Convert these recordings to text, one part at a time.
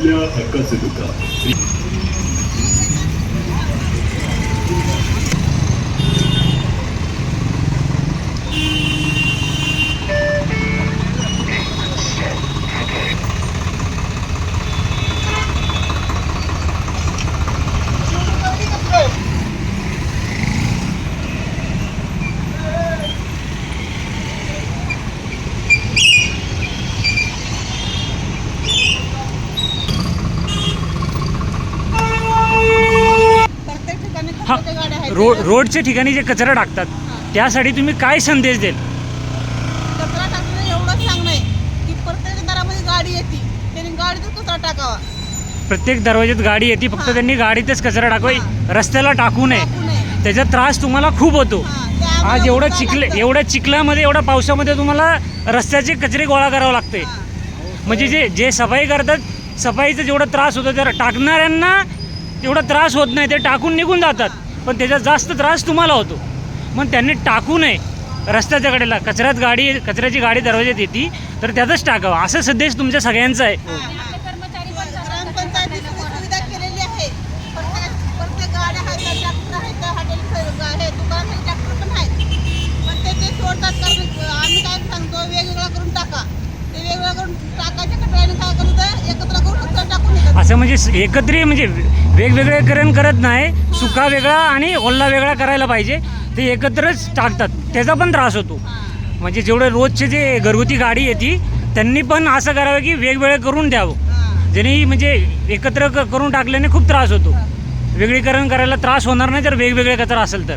आपल्या हक्काचे दुकान हा रोड रोडच्या ठिकाणी जे कचरा टाकतात त्यासाठी तुम्ही काय संदेश द्याल कचरा टाकणं एवढं सांगणं आहे की प्रत्येक दरामध्ये गाडी येते त्यांनी गाडीतच कचरा टाकावा प्रत्येक दरवाज्यात गाडी येते फक्त हा. त्यांनी गाडीतच कचरा टाकावा. रस्त्याला टाकू नये टाकू नये त्याचा त्रास तुम्हाला खूप होतो हा, आज एवढं चिखले लागतं. एवढ्या चिखल्यामध्ये एवढ्या पावसामध्ये तुम्हाला रस्त्याचे कचरे गोळा करावं लागते हा. म्हणजे जे जे सफाई करतात सफाईचा जेवढा त्रास होतो तर टाकणाऱ्यांना तेवढा त्रास होत नाही ते टाकून निघून जातात. पण त्याचा जास्त त्रास तुम्हाला होतो. मग त्यांनी टाकू नये. रस्त्याच्या कडेला कचऱ्यात गाडी कचऱ्याची गाडी दरवाज्यात येते तर त्यातच टाकावं. असं संदेश तुमच्या सगळ्यांचा आहे. हो. हा, आम्ही काय सांगतो वेगवेगळा करून टाका. ते वेगवेगळा करून टाकायच्या कटराने काय करू तर एकत्र करून असं म्हणजे एकत्रित म्हणजे वेगवेगळेकरण करत नाही सुका वेगळा आणि ओल्ला वेगळा करायला पाहिजे. ते एकत्रच टाकतात. त्याचा पण त्रास होतो. म्हणजे जेवढे रोजचे जे घरगुती गाडी येते त्यांनी पण असं करावं की वेगवेगळे करून द्यावं. ज्यांनी म्हणजे एकत्र करून टाकल्याने खूप त्रास होतो. वेगळीकरण करायला त्रास होणार नाही जर वेगवेगळे कचरा असेल तर.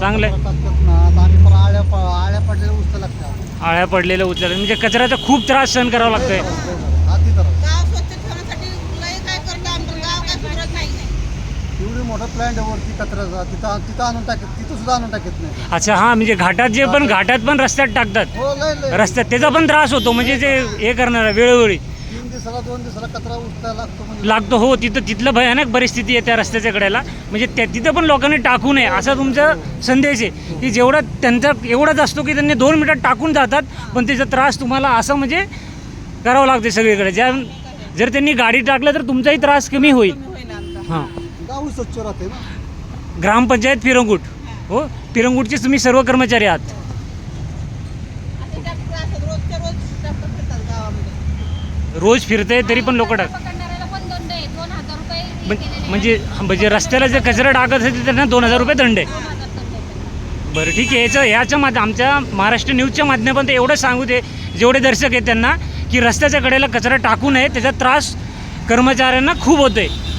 चांगलं आळ्या प- आळ्या पडलेल्या उचल लागतात आळ्या पडलेलं म्हणजे कचऱ्याचा खूप त्रास सहन करावा लागतोय आधी तर गाव स्वच्छ ठेवण्यासाठी लय काय करतं आमचं गाव काय सुधरत नाही एवढी मोठं प्लॅन्ट आहे वरती कचऱ्याचा. तिथं तिथं आणून टाकत तिथं सुद्धा आणून टाकत नाही. अच्छा हां म्हणजे घाटात जे पण घाटात पण रस्त्यात टाकतात. हो लय लय रस्त्यात त्याचा पण त्रास होतो म्हणजे जे हे करणार वेळोवेळी. तीन दिवसाला दोन दिवसाला कचरा उचलायला लागतो म्हणजे. लागतो हो तिथं तिथलं भयानक परिस्थिती आहे त्या रस्त्याच्या कडेला. म्हणजे त्या तिथं पण लोकांनी टाकू नये असा तुमचा संदेश आहे. की जेवढा त्यांचा एवढाच असतो की त्यांनी दोन मिनिटात टाकून जातात पण त्याचा त्रास तुम्हाला असं म्हणजे करावं लागते सगळीकडे. ज्या जर त्यांनी गाडी टाकलं तर तुमचाही त्रास कमी होईल. कमी होईल आमचा हां. गाव स्वच्छ राहते ना. ग्रामपंचायत फिरंगुट हो फिरंगुटचे तुम्ही सर्व कर्मचारी आहात. असे ट्रॅक्टर असतात रोजच्या रोज ट्रॅक्टर फिरतात गावामध्ये. रोज फिरते तरी पण लोक टाक पकडणाऱ्याला पण दंड आहे. दोन हजार रुपये हे म्हण- केलेले म्हणजे म्हणजे रस्त्याला जे कचरा टाकत असेल त्यांना दोन हजार रुपये दंड आहे. दोन हजार दंड आहे. बरं ठीक आहे. याचं ह्याच्या माध्य आमच्या महाराष्ट्र न्यूजच्या माध्यमातून ते एवढं सांगू दे जेवढे दर्शक आहेत त्यांना की रस्त्याच्या कडेला कचरा टाकू नये त्याचा त्रास कर्मचाऱ्यांना खूप होतो आहे